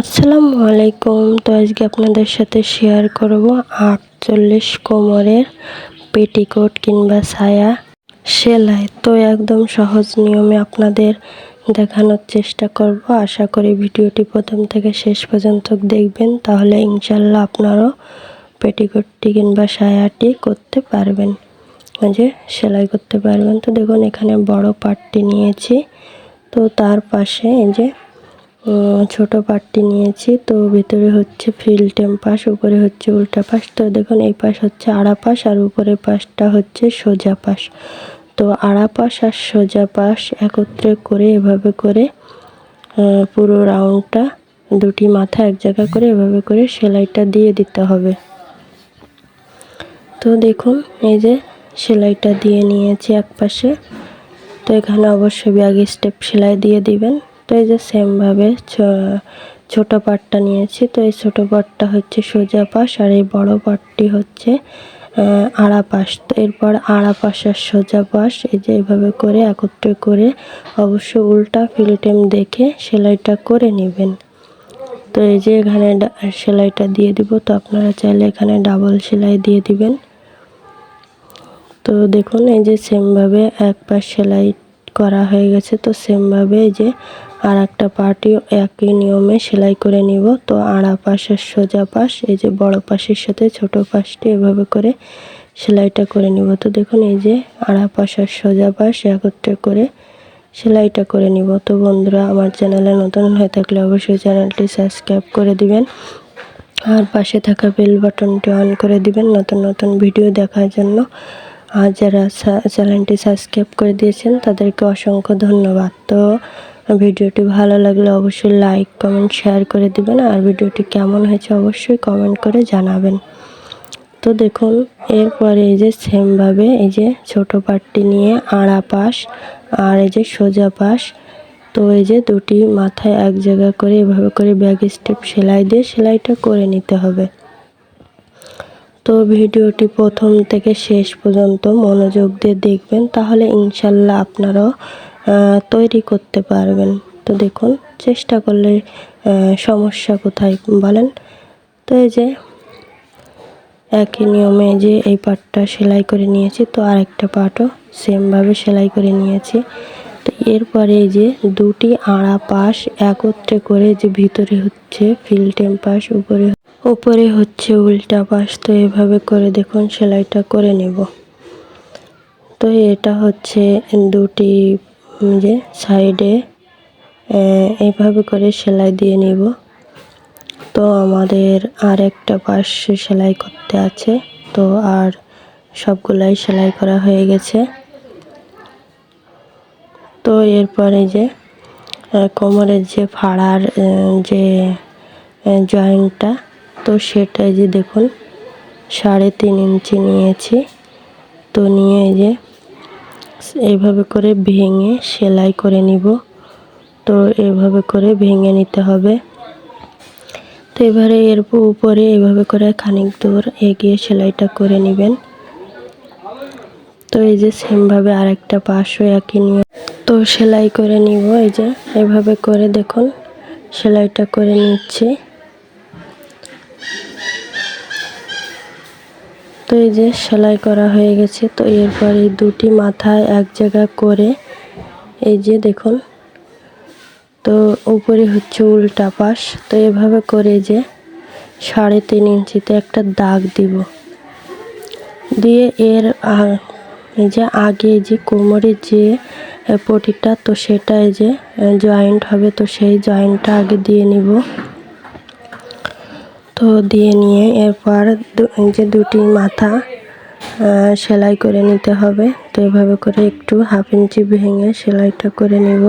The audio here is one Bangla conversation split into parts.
আসসালামু আলাইকুম তো আজকে আপনাদের সাথে শেয়ার করব আটচল্লিশ কোমরের পেটিকোট কিংবা ছায়া সেলাই। তো একদম সহজ নিয়মে আপনাদের দেখানোর চেষ্টা করব। আশা করি ভিডিওটি প্রথম থেকে শেষ পর্যন্ত দেখবেন, তাহলে ইনশাল্লাহ আপনারও পেটিকোটটি কিংবা সায়াটি করতে পারবেন। যে সেলাই করতে পারবেন। তো দেখুন, এখানে বড় পাটটি নিয়েছি। তো তার পাশে এই যে ছোট পাটটি নিয়েছি। তো ভিতরে হচ্ছে ফিল পাশ, উপরে হচ্ছে উল্টা পাশ। তো দেখুন, এই পাশ হচ্ছে আড়া পাশ আর উপরের পাশটা হচ্ছে সোজা পাশ। তো আড়া পাশ আর সোজা পাশ একত্রে করে এভাবে করে পুরো রাউন্ডটা দুটি মাথা এক জায়গা করে এভাবে করে সেলাইটা দিয়ে দিতে হবে। তো দেখুন, এই যে সেলাইটা দিয়ে নিয়েছি এক পাশে। তো এখানে অবশ্যই ব্যাগ স্টেপ সেলাই দিয়ে দিবেন। তো এই যে সেমভাবে ছোট পাটটা নিয়েছি। তো এই ছোট পাটটা হচ্ছে সোজা পাশ আর এই বড় পাটটি হচ্ছে আড়া পাশ। তো এরপর আড়া পাশ আর সোজা পাশ, এই যে এইভাবে করে একত্রে করে অবশ্য উল্টা ফিলিটেম দেখে সেলাইটা করে নেবেন। তো এই যে এখানে সেলাইটা দিয়ে দিব। তো আপনারা চাইলে এখানে ডাবল সেলাই দিয়ে দিবেন। তো দেখুন, এই যে সেমভাবে এক পাশ সেলাই করা হয়ে গেছে। তো সেমভাবে এই যে আর একটা পার্টি একই নিয়মে সেলাই করে নিব। তো আড়া পাশের সোজা পাশ, এই যে বড় পাশের সাথে ছোট পাশটি এভাবে করে সেলাইটা করে নিব। তো দেখুন, এই যে আড়া পাশের সোজা পাশ একত্রে করে সেলাইটা করে নিব। তো বন্ধুরা, আমার চ্যানেলে নতুন হয়ে থাকলে অবশ্যই চ্যানেলটি সাবস্ক্রাইব করে দিবেন আর পাশে থাকা বেল বাটনটি অন করে দিবেন নতুন নতুন ভিডিও দেখার জন্য। আর যারা চ্যানেলটি সাবস্ক্রাইব করে দিয়েছেন, তাদেরকে অসংখ্য ধন্যবাদ। তো ভিডিওটি ভালো লাগলে অবশ্যই লাইক, কমেন্ট, শেয়ার করে দিবেন। আর ভিডিওটি কেমন হয়েছে অবশ্যই কমেন্ট করে জানাবেন। তো দেখুন, এরপরে এই যে সেমভাবে এই যে ছোট পাটটি নিয়ে আড়া পাশ আর এই যে সোজা পাশ, তো এই যে দুটি মাথায় এক জায়গা করে এভাবে করে ব্যাগ স্টেপ সেলাই দিয়ে সেলাইটা করে নিতে হবে। তো ভিডিওটি প্রথম থেকে শেষ পর্যন্ত মনোযোগ দিয়ে দেখবেন, তাহলে ইনশাল্লাহ আপনারাও তৈরি করতে পারবেন। তো দেখুন, চেষ্টা করলে সমস্যা কোথায় বলেন? তো এই যে, একই নিয়মে যে এই পাটটা সেলাই করে নিয়েছি, তো আরেকটা পাটও সেমভাবে সেলাই করে নিয়েছি। তো এরপরে যে দুটি আড়া পাশ একত্রে করে যে ভিতরে হচ্ছে ফিল্টেম পাশ উপরে উপরে হচ্ছে উল্টা পাশ, তো এভাবে করে দেখুন সেলাইটা করে নেব। তো এটা হচ্ছে দুটি যে সাইডে এইভাবে করে সেলাই দিয়ে নিব। তো আমাদের আর একটা পাশ সেলাই করতে আছে। তো আর সবগুলাই সেলাই করা হয়ে গেছে। তো এরপরে যে কোমরের যে ফাড়ার যে জয়েন্টটা, তো সেটাই যে দেখুন, সাড়ে তিন ইঞ্চি নিয়েছি। তো নিয়ে যে এইভাবে করে ভেঙে সেলাই করে নিব। তো এভাবে করে ভেঙে নিতে হবে। তো এবারে এর উপরে এভাবে করে খানিক দূর এগিয়ে সেলাইটা করে নেবেন। তো এই যে সেমভাবে আরেকটা পাশও একই নিয়ে তো সেলাই করে নিব। এই যে এভাবে করে দেখুন, সেলাইটা করে নিচ্ছি। তো এই যে সেলাই করা হয়ে গেছে, তো এরপরে দুটি মাথায় এক জায়গা করে এই যে দেখুন, তো উপরে হচ্ছে উল্টা পাশ, তো এভাবে করে যে সাড়ে তিন ইঞ্চিতে একটা দাগ দিব। দিয়ে এর এই যে আগে যে কোমরের যে পটিটা, তো সেটা এই যে জয়েন্ট হবে, তো সেই জয়েন্টটা আগে দিয়ে নিব। তো দিয়ে নিয়ে এরপর যে দুটি মাথা সেলাই করে নিতে হবে। তো এভাবে করে একটু হাফ ইঞ্চি ভেঙে সেলাইটা করে নিব।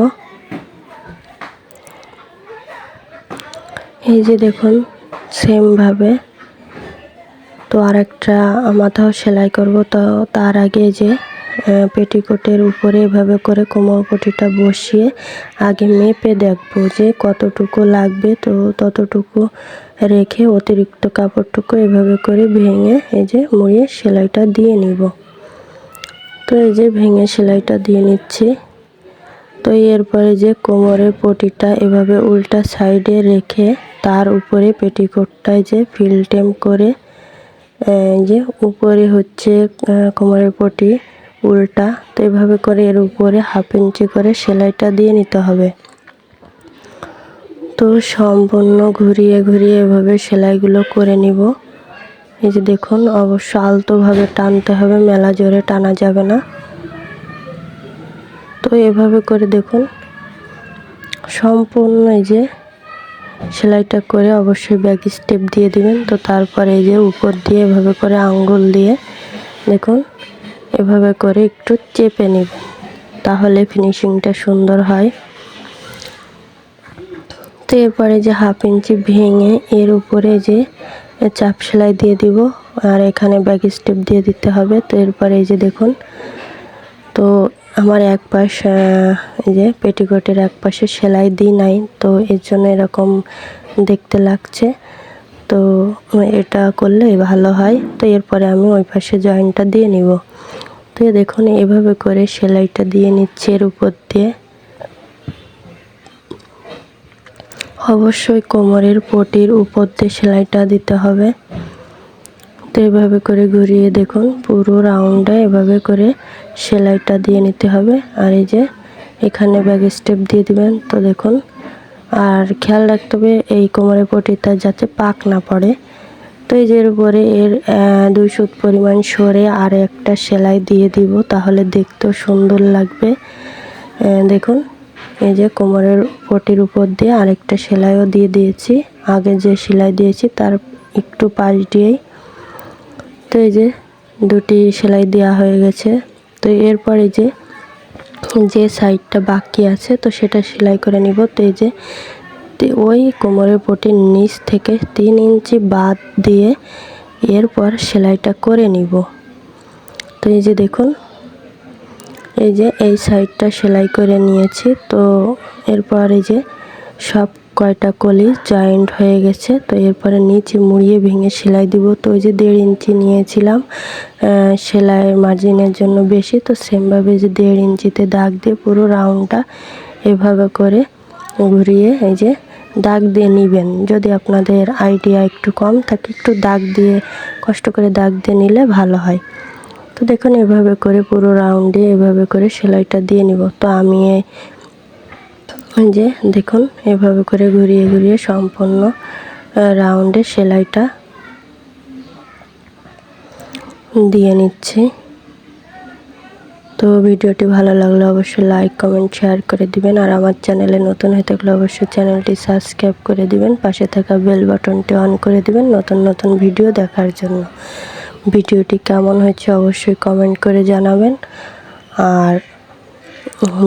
এই যে দেখুন সেমভাবে তো আরেকটা মাথাও সেলাই করব। তো তার আগে যে পেটিকোটের উপরে এভাবে করে কোমর পটিটা বসিয়ে আগে মেপে দেখব যে কতটুকু লাগবে। তো ততটুকু রেখে অতিরিক্ত কাপড়টুকু এভাবে করে ভেঙে এই যে মুড়িয়ে সেলাইটা দিয়ে নিব। তো এই যে ভেঙে সেলাইটা দিয়ে নিচ্ছি। তো এরপরে যে কোমরের পটিটা এভাবে উল্টা সাইডে রেখে তার উপরে পেটিকোটটায় যে ফিলটেম করে যে উপরে হচ্ছে কোমরের পটি উল্টা, তো এভাবে করে এর উপরে হাফ ইঞ্চি করে সেলাইটা দিয়ে নিতে হবে। তো সম্পূর্ণ ঘুরিয়ে ঘুরিয়ে এভাবে সেলাইগুলো করে নিব। এই যে দেখুন, অবশ্য আলতোভাবে টানতে হবে, মেলা জোরে টানা যাবে না। তো এভাবে করে দেখুন, সম্পূর্ণ এই যে সেলাইটা করে অবশ্যই ব্যাক স্টেপ দিয়ে দিবেন। তো তারপরে এই যে উপর দিয়ে এভাবে করে আঙ্গুল দিয়ে দেখুন এভাবে করে একটু চেপে নেবেন তাহলে ফিনিশিংটা সুন্দর হয়। তো এরপরে যে হাফ ইঞ্চি ভেঙে এর উপরে যে চাপ সেলাই দিয়ে দিব, আর এখানে ব্যাক স্টেপ দিয়ে দিতে হবে। তো এরপরে এই যে দেখুন, তো আমার এক পাশ এই যে পেটিকোটের এক পাশে সেলাই দিই নাই, তো এর জন্য এরকম দেখতে লাগছে। তো এটা করলে ভালো হয়। তো এরপরে আমি ওই পাশে জয়েন্টটা দিয়ে নিব। তো দেখুন, এভাবে করে সেলাইটা দিয়ে নিচ্ছে এর উপর দিয়ে। অবশ্যই কোমরের পটির উপর দিয়ে সেলাইটা দিতে হবে। তো এভাবে করে ঘুরিয়ে দেখুন, পুরো রাউন্ডে এভাবে করে সেলাইটা দিয়ে নিতে হবে। আর এই যে এখানে ব্যাক স্টেপ দিয়ে দিবেন, তো দেখুন। আর খেয়াল রাখতে হবে, এই কোমরের পটিটা যাতে পাক না পড়ে। তো এই যে এর উপরে এর দুই সুত পরিমাণ সরে আর একটা সেলাই দিয়ে দিব, তাহলে দেখতেও সুন্দর লাগবে। দেখুন, এই যে কোমরের পটির উপর দিয়ে আরেকটা সেলাইও দিয়ে দিয়েছি। আগে যে সেলাই দিয়েছি, তার একটু পাশ দিয়েই। তো এই যে দুটি সেলাই দেওয়া হয়ে গেছে। তো এরপরে যে যে সাইডটা বাকি আছে, তো সেটা সেলাই করে নিব। তো এই যে ওই কোমরের পটির নিচ থেকে তিন ইঞ্চি বাদ দিয়ে এরপর সেলাইটা করে নিব। তো এই যে দেখুন, এই যে এই সাইডটা সেলাই করে নিয়েছি। তো এরপর এই যে সব কয়টা কলি জয়েন্ট হয়ে গেছে। তো এরপরে নিচে মুড়িয়ে ভেঙে সেলাই দিব। তো ওই যে দেড় ইঞ্চি নিয়েছিলাম সেলাইয়ের মার্জিনের জন্য বেশি। তো সেমভাবে যে দেড় ইঞ্চিতে দাগ দিয়ে পুরো রাউন্ডটা এভাবে করে ঘুরিয়ে এই যে দাগ দিয়ে নেবেন। যদি আপনাদের আইডিয়া একটু কম থাকে, একটু দাগ দিয়ে, কষ্ট করে দাগ দিয়ে নিলে ভালো হয়। তো দেখুন, এভাবে করে পুরো রাউন্ডে এভাবে করে সেলাইটা দিয়ে নিব। তো আমি যে দেখুন, এভাবে করে ঘুরিয়ে ঘুরিয়ে সম্পূর্ণ রাউন্ডে সেলাইটা দিয়ে নিচ্ছি। তো ভিডিওটি ভালো লাগলে অবশ্যই লাইক কমেন্ট শেয়ার করে দিবেন। আর আমার চ্যানেলে নতুন হয়ে থাকলে অবশ্যই চ্যানেলটি সাবস্ক্রাইব করে দিবেন। পাশে থাকা বেল বাটনটি অন করে দিবেন নতুন নতুন ভিডিও দেখার জন্য। ভিডিওটি কেমন হয়েছে অবশ্যই কমেন্ট করে জানাবেন। আর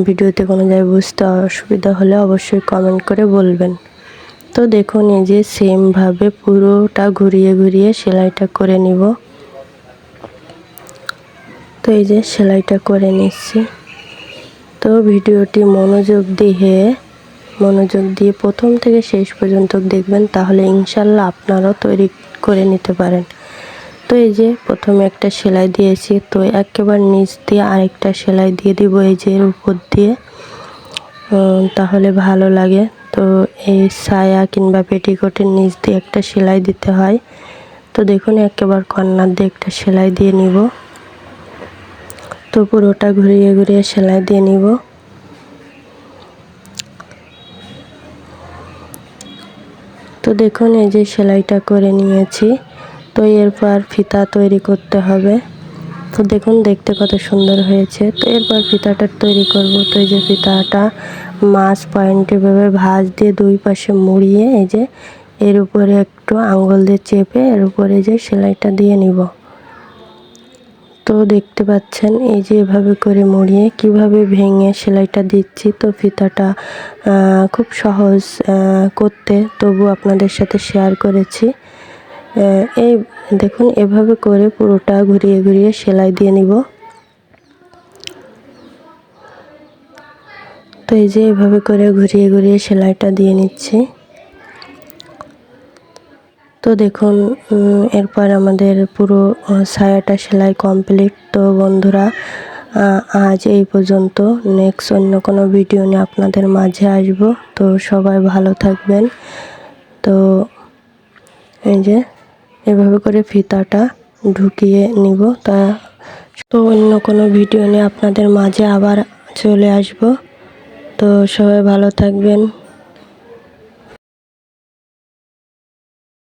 ভিডিওতে কোনো জায়গায় বুঝতে অসুবিধা হলে অবশ্যই কমেন্ট করে বলবেন। তো দেখুন, এই যে সেমভাবে পুরোটা ঘুরিয়ে ঘুরিয়ে সেলাইটা করে নিব। তো এই যে সেলাইটা করে নিচ্ছি। তো ভিডিওটি মনোযোগ দিয়ে মনোযোগ দিয়ে প্রথম থেকে শেষ পর্যন্ত দেখবেন, তাহলে ইনশাল্লাহ আপনারাও তৈরি করে নিতে পারেন। তো এই যে প্রথমে একটা সেলাই দিয়েছি, তো একেবারে নিচ দিয়ে আরেকটা সেলাই দিয়ে দিব এই যে এর উপর দিয়ে। তাহলে ভালো লাগে। তো এই সায়া কিংবা পেটিকোটের নিচ দিয়ে একটা সেলাই দিতে হয়। তো দেখুন, একেবারে কর্নার দিয়ে একটা সেলাই দিয়ে নিব। তো পুরোটা ঘুরিয়ে ঘুরিয়ে সেলাই দিয়ে নিব। তো দেখুন, এই যে সেলাইটা করে নিয়েছি। তো এরপর ফিতা তৈরি করতে হবে। তো দেখুন, দেখতে কত সুন্দর হয়েছে। তো এরপর ফিতাটা তৈরি করব। তো এই যে ফিতাটা মাছ পয়েন্টে ভাবে ভাঁজ দিয়ে দুই পাশে মুড়িয়ে এই যে এর উপরে একটু আঙ্গুল দিয়ে চেপে এর উপরে যে সেলাইটা দিয়ে নিব। তো দেখতে পাচ্ছেন, এই যে এভাবে করে মুড়িয়ে কীভাবে ভেঙে সেলাইটা দিচ্ছি। তো ফিতাটা খুব সহজ করতে তবু আপনাদের সাথে শেয়ার করেছি। এই দেখুন, এভাবে করে পুরোটা ঘুরিয়ে ঘুরিয়ে সেলাই দিয়ে নিব। তো এই যে এভাবে করে ঘুরিয়ে ঘুরিয়ে সেলাইটা দিয়ে নিচ্ছি। তো দেখুন এরপর আমাদের পুরো সায়াটা সেলাই কমপ্লিট তো বন্ধুরা আজ এই পর্যন্ত। নেক্সট অন্য কোনো ভিডিও নিয়ে আপনাদের মাঝে আসব। তো সবাই ভালো থাকবেন। তো এই যে, এভাবে করে ফিতাটা ঢুকিয়ে নিব। তা তো অন্য কোনো ভিডিও নিয়ে আপনাদের মাঝে আবার চলে আসব। তো সবাই ভালো থাকবেন।